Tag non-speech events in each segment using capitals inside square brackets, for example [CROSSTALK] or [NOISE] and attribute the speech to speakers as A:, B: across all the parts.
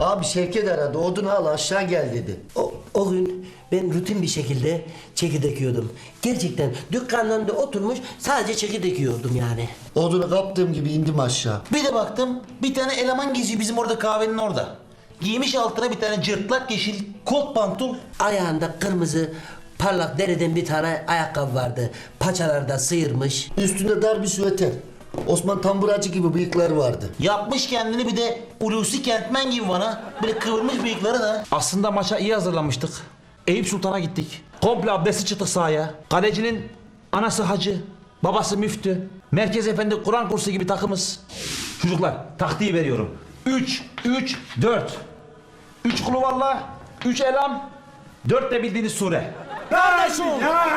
A: Abi Şevket aradı. Odunu al aşağı gel dedi.
B: O, o gün ben rutin bir şekilde çekirdek yiyordum. Gerçekten dükkanın önünde oturmuş sadece çekirdek yiyordum yani.
A: Odunu kaptığım gibi indim aşağı.
C: Bir de baktım bir tane eleman geziyor bizim orada kahvenin orada. Giymiş altına bir tane cırtlak yeşil kot pantol.
B: Ayağında kırmızı parlak deriden bir tane ayakkabı vardı. Paçalarda sıyırmış.
A: Üstünde dar bir süveter. Osman Tamburacı gibi bıyıklar vardı.
C: Yapmış kendini bir de Hulusi Kentmen gibi bana. Böyle kıvırmış bıyıkları da. Aslında maça iyi hazırlanmıştık. Eyüp Sultan'a gittik. Komple abdesti çıktık sahaya. Kalecinin anası hacı, babası müftü. Merkez Efendi Kur'an kursu gibi takımız. Çocuklar taktiği veriyorum. 3, 3, 4. 3 kulu valla, 3 elam, 4 de bildiğiniz sure.
D: Kardeşim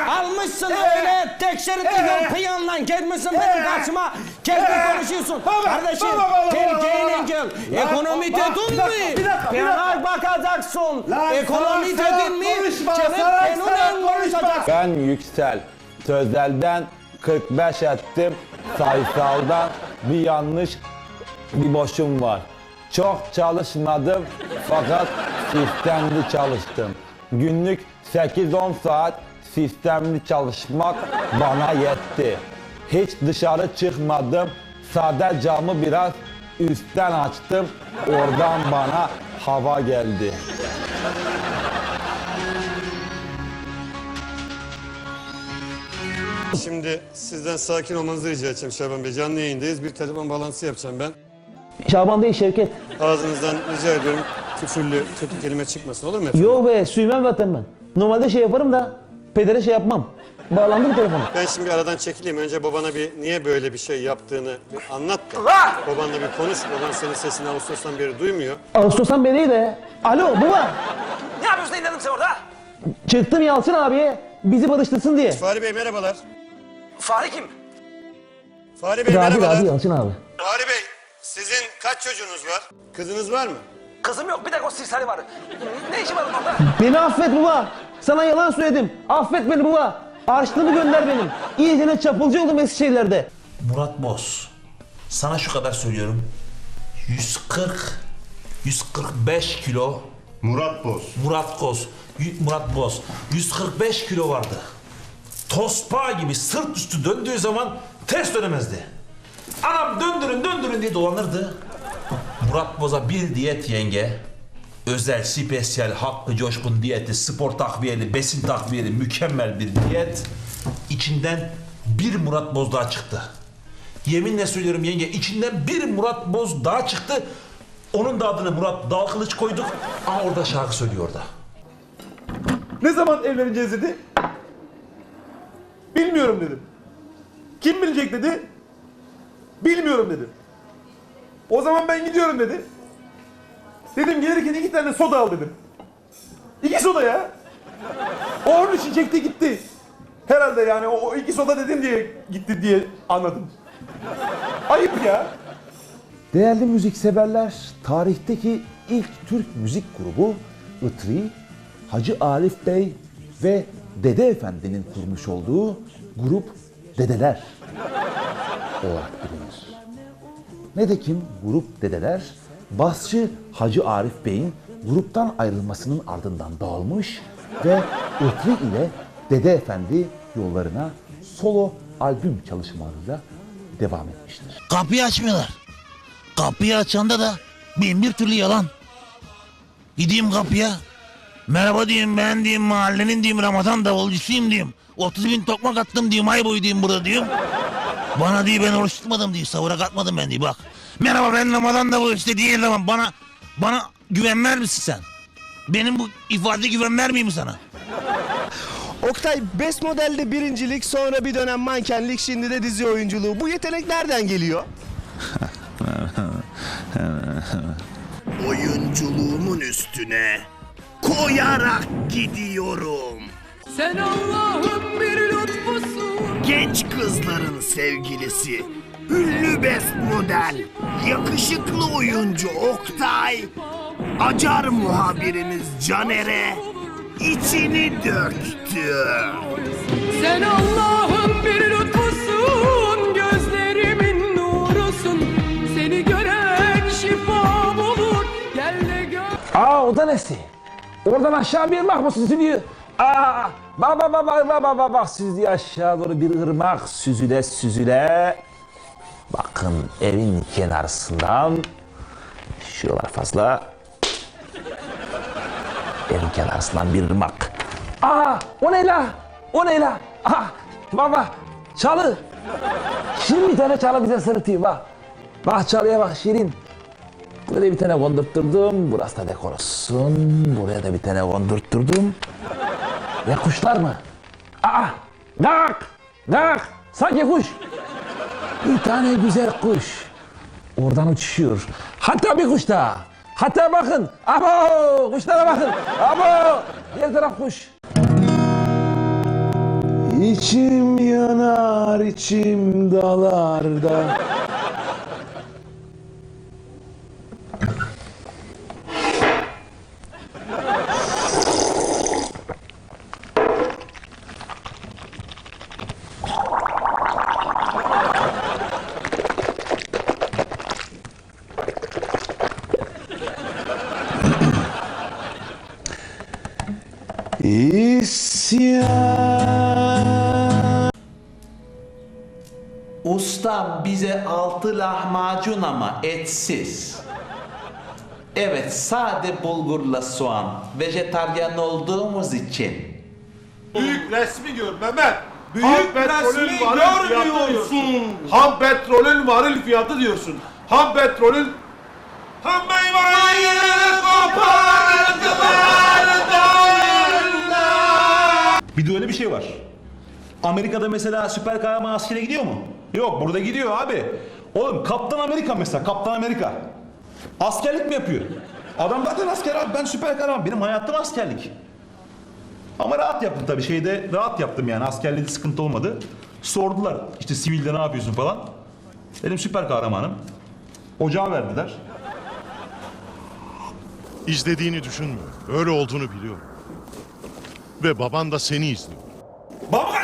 D: almışsın öyle tek şeritli yol pıyanla gelmişsin benim karşıma kendi konuşuyorsun. Kardeşim Türkiye'nin gel ekonomi dedin mi? Piyana bakacaksın. Ekonomi dedin mi? Gelip benimle konuşacaksın.
E: Ben Yüksel. Sözelden 45 ettim. Sayısaldan bir yanlış bir boşum var. Çok çalışmadım fakat sistemli çalıştım. Günlük 8-10 saat sistemli çalışmak bana yetti. Hiç dışarı çıkmadım. Sade camı biraz üstten açtım. Oradan bana hava geldi.
F: Şimdi sizden sakin olmanızı rica edeceğim Şaban Bey. Canlı yayındayız. Bir telefon bağlantısı yapacağım ben.
G: Şaban değil Şevket.
F: Ağzınızdan rica ediyorum küfürlü, kötü kelime çıkmasın olur mu efendim?
G: Yok be suymam zaten ben. Normalde şey yaparım da pedere şey yapmam. Bağlandı mı telefonu?
F: Ben şimdi aradan çekileyim. Önce babana bir niye böyle bir şey yaptığını bir anlat da. Babanla bir konuş. Baban senin sesini Ağustos'tan beri duymuyor.
G: Ağustos'tan beri de. Alo baba.
C: Ne yapıyorsun inandım sen orada?
G: Çıktım Yalçın abiye bizi barıştırsın diye.
F: Fahri Bey merhabalar.
C: Fahri kim?
F: Fahri Bey
G: Abi
F: merhabalar.
G: abi Yalçın abi.
F: Fahri Bey sizin kaç çocuğunuz var? Kızınız var mı?
C: Kızım yok bir de o sirsari var. Ne işi var orada?
G: Beni affet baba. Sana yalan söyledim. Affet beni baba. Harçlığımı gönder benim. İyicene çapulcu oldum eski şeylerde.
C: Murat Boz. Sana şu kadar söylüyorum. 140 145 kilo
H: Murat Boz.
C: Murat Boz. Y- Murat Boz. 145 kilo vardı. Tospa gibi sırt üstü döndüğü zaman ters dönemezdi. Anam döndürün döndürün diye dolanırdı. Murat Boz'a bir diyet yenge. Özel, spesiyel, hakkı, coşkun diyeti, spor takviyeli, besin takviyeli mükemmel bir diyet. İçinden bir Murat Boz daha çıktı. Yeminle söylüyorum yenge içinden bir Murat Boz daha çıktı. Onun da adını Murat Dalkılıç koyduk. Ama orada şarkı söylüyor orada.
I: Ne zaman evleneceğiz dedi. Bilmiyorum dedim. Kim bilecek dedi. Bilmiyorum dedim. O zaman ben gidiyorum dedi. Dedim gelirken iki tane soda al dedim. İki soda ya. O onun için çekti gitti. Herhalde yani o, iki soda dedim diye gitti diye anladım. Ayıp ya.
J: Değerli müzikseverler, tarihteki ilk Türk müzik grubu Itri, Hacı Arif Bey ve Dede Efendi'nin kurmuş olduğu grup Dedeler olarak bilinir. Nedekim grup Dedeler, basçı Hacı Arif Bey'in gruptan ayrılmasının ardından dağılmış ve Itri ile Dede Efendi yollarına solo albüm çalışmalarıyla devam etmiştir.
K: Kapıyı açmıyorlar. Kapıyı açanda da bin bir türlü yalan. Gideyim kapıya. Merhaba diyeyim ben diyeyim mahallenin diyeyim Ramazan davulcusuyum diyeyim. 30 bin tokmak attım diyeyim ay boyu diyeyim burada diyeyim. Bana diye ben oruç tutmadım diye savura katmadım ben diye bak. Merhaba ben Ramazan davulcusu diye zaman bana bana güven ver misin sen? Benim bu ifade güven vermeyeyim mi sana?
D: Oktay best modelde birincilik sonra bir dönem mankenlik şimdi de dizi oyunculuğu. Bu yetenek nereden geliyor? [LAUGHS]
K: Oyunculuğumun üstüne koyarak gidiyorum.
L: Sen Allah'ın bir.
K: Genç kızların sevgilisi, ünlü best model, yakışıklı oyuncu Oktay, acar muhabirimiz Caner'e içini döktü.
L: Sen Allah'ın bir lütfusun. Gözlerimin nurusun. Seni gören şifa bulur. Gel de gör.
C: Aa o da nesi? Oradan aşağı bir mı süzülüyor? Aa, bak bak bak bak bak bak bak süzdü aşağı doğru bir ırmak süzüle süzüle. Bakın evin kenarından şuralar fazla. evin kenarından bir ırmak. Aa o ne la? O ne la? Aa baba çalı. Şirin bir tane çalı bize sırıtıyor bak. Bak çalıya bak Şirin. Buraya bir tane kondurtturdum. Burası da dekorasyon. Buraya da bir tane kondurtturdum. Ya kuşlar mı? Aa! Gak! Gak! Sanki kuş. Bir tane güzel kuş. Oradan uçuşuyor. Hatta bir kuş daha. Hatta bakın. Abo! Kuşlara bakın. Abo! Diğer taraf kuş. İçim yanar, içim dalarda. İsyan.
M: Ustam bize altı lahmacun ama etsiz. Evet sade bulgurla soğan. Vejetaryen olduğumuz için.
H: Büyük resmi gör Mehmet. Büyük resmi görmüyorsun. Ham petrolün varil fiyatı diyorsun. Ham petrolün Ham meyveyi
I: Bir de öyle bir şey var. Amerika'da mesela süper kahraman askere gidiyor mu? Yok burada gidiyor abi. Oğlum Kaptan Amerika mesela Kaptan Amerika. Askerlik mi yapıyor? Adam zaten asker abi ben süper kahraman. Benim hayatım askerlik. Ama rahat yaptım tabii şeyde rahat yaptım yani askerliğinde sıkıntı olmadı. Sordular işte sivilde ne yapıyorsun falan. Dedim süper kahramanım. Ocağı verdiler.
N: İzlediğini düşünme. Öyle olduğunu biliyorum. Ve baban da seni izliyor.
H: Baba